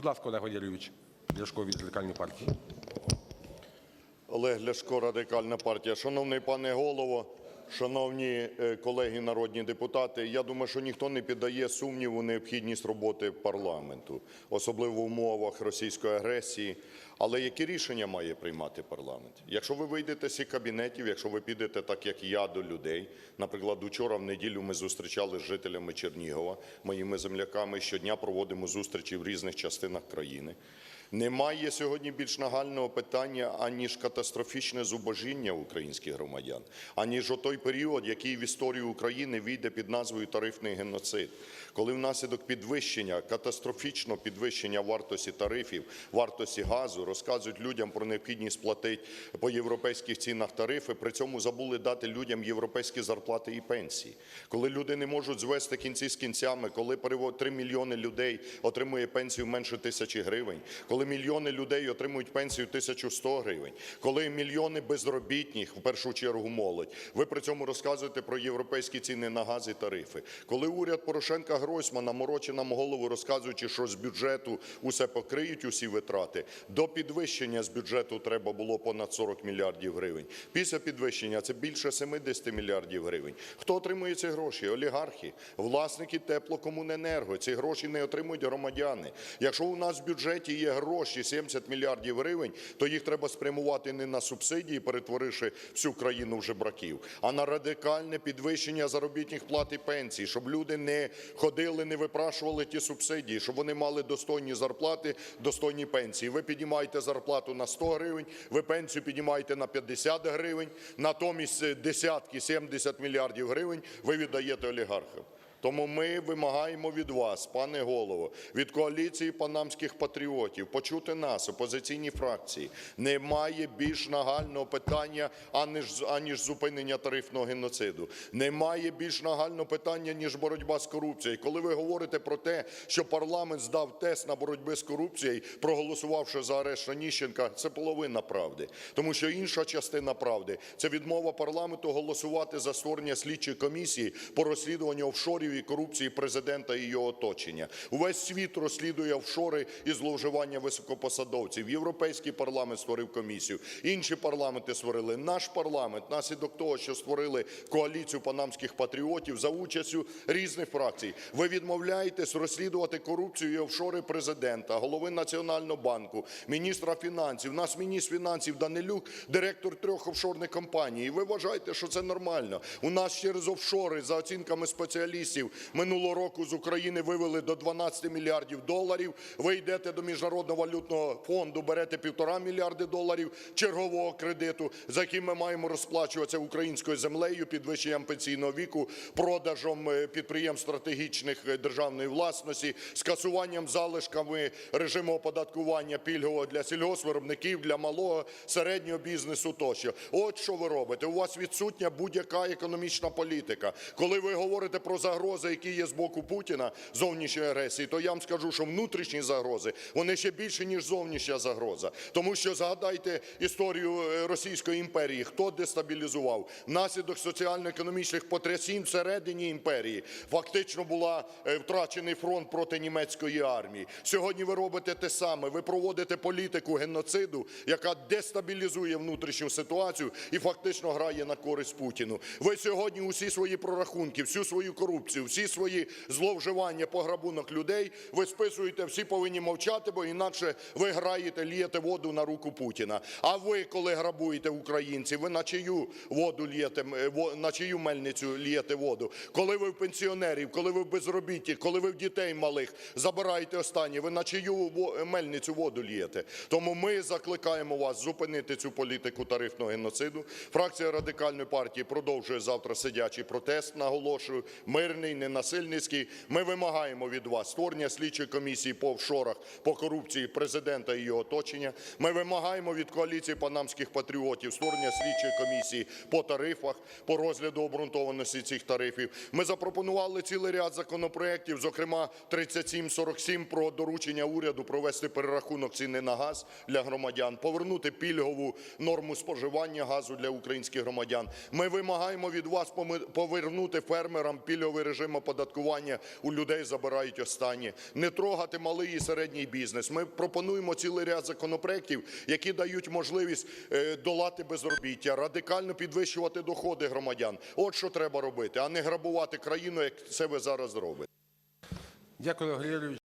Будь ласка, Олег Валерійович Ляшко від радикальної партії. Олег Ляшко, Радикальна партія. Шановний пане Голово, шановні е, колеги народні депутати, я думаю, що ніхто не піддає сумніву необхідність роботи парламенту, особливо в умовах російської агресії. Але які рішення має приймати парламент? Якщо ви вийдете з цих кабінетів, якщо ви підете так, як я, до людей, наприклад, учора в неділю ми зустрічали з жителями Чернігова, моїми земляками, щодня проводимо зустрічі в різних частинах країни. Немає сьогодні більш нагального питання, аніж катастрофічне зубожіння українських громадян, аніж отой період, який в історію України війде під назвою тарифний геноцид, коли внаслідок підвищення, катастрофічного підвищення вартості тарифів, вартості газу, розказують людям про необхідність платити по європейських цінах тарифи, при цьому забули дати людям європейські зарплати і пенсії. Коли люди не можуть звести кінці з кінцями, коли 3 мільйони людей отримує пенсію менше тисячі гривень, коли мільйони людей отримують пенсію 1100 гривень, коли мільйони безробітних, в першу чергу молодь, ви при цьому розказуєте про європейські ціни на газ і тарифи. Коли уряд Порошенка Гройсмана морочить нам голову, розказуючи, що з бюджету усе покриють, усі витрати, до підвищення з бюджету треба було понад 40 мільярдів гривень. Після підвищення це більше 70 мільярдів гривень. Хто отримує ці гроші? Олігархи, власники теплокомуненерго. Ці гроші не отримують громадяни. Якщо у нас в бюджеті є гроші 70 мільярдів гривень, то їх треба спрямувати не на субсидії, перетворивши всю країну в жебраків, а на радикальне підвищення заробітних плат і пенсій, щоб люди не ходили, не випрашували ті субсидії, щоб вони мали достойні зарплати, достойні пенсії. Ви піднімаєте зарплату на 100 гривень, ви пенсію піднімаєте на 50 гривень, натомість е, десятки, 70 мільярдів гривень ви віддаєте олігархам. Тому ми вимагаємо від вас, пане голово, від коаліції панамських патріотів почути нас, опозиційні фракції. Немає більш нагального питання, аніж, аніж зупинення тарифного геноциду. Немає більш нагального питання, ніж боротьба з корупцією. Коли ви говорите про те, що парламент здав тест на боротьбу з корупцією, проголосувавши за арешт Оніщенка, це половина правди. Тому що інша частина правди – це відмова парламенту голосувати за створення слідчої комісії по розслідуванню офшорів і корупції президента і його оточення. Увесь світ розслідує офшори і зловживання високопосадовців. Європейський парламент створив комісію, інші парламенти створили. Наш парламент, наслідок того, що створили коаліцію панамських патріотів за участю різних фракцій. Ви відмовляєтесь розслідувати корупцію і офшори президента, голови Національного банку, міністра фінансів. Наш міністр фінансів Данилюк, директор трьох офшорних компаній. І ви вважаєте, що це нормально? У нас через офшори, за оцінками спеціалістів, минулого року з України вивели до 12 мільярдів доларів. Ви йдете до Міжнародного валютного фонду, берете півтора мільярди доларів чергового кредиту, за яким ми маємо розплачуватися українською землею, підвищенням пенсійного віку, продажем е, підприємств стратегічних е, державної власності, скасуванням залишками режиму оподаткування пільгового для сільгоспвиробників, для малого, середнього бізнесу тощо. От що ви робите. У вас відсутня будь-яка економічна політика. Коли ви говорите про загрози, які є з боку Путіна, зовнішньої агресії, то я вам скажу, що внутрішні загрози, вони ще більше, ніж зовнішня загроза. Тому що згадайте історію е, Російської імперії, хто дестабілізував. Внаслідок соціально-економічних потрясінь всередині імперії фактично була е, втрачений фронт проти німецької армії. Сьогодні ви робите те саме, ви проводите політику геноциду, яка дестабілізує внутрішню ситуацію і фактично грає на користь Путіну. Ви сьогодні усі свої прорахунки, всю свою корупцію, всі свої зловживання, пограбунок людей ви списуєте, всі повинні мовчати, бо інакше ви граєте, лієте воду на руку Путіна. А ви, коли грабуєте українців, ви на чию воду лієте, на чию мельницю лієте воду? Коли ви в пенсіонерів, коли ви в безробітті, коли ви в дітей малих забираєте останнє, ви на чию мельницю воду лієте? Тому ми закликаємо вас зупинити цю політику тарифного геноциду. Фракція Радикальної партії продовжує завтра сидячий протест, наголошую, мирний, ненасильницький. Ми вимагаємо від вас створення слідчої комісії по офшорах, по корупції президента і його оточення. Ми вимагаємо від коаліції панамських патріотів створення слідчої комісії по тарифах, по розгляду обґрунтованості цих тарифів. Ми запропонували цілий ряд законопроєктів, зокрема 3747 про доручення уряду провести перерахунок ціни на газ для громадян, повернути пільгову норму споживання газу для українських громадян. Ми вимагаємо від вас повернути фермерам пільговий режим режим оподаткування у людей забирають останні, не трогати малий і середній бізнес. Ми пропонуємо цілий ряд законопроєктів, які дають можливість е, долати безробіття, радикально підвищувати доходи громадян. От що треба робити, а не грабувати країну, як це ви зараз робите. Дякую, Валерійович.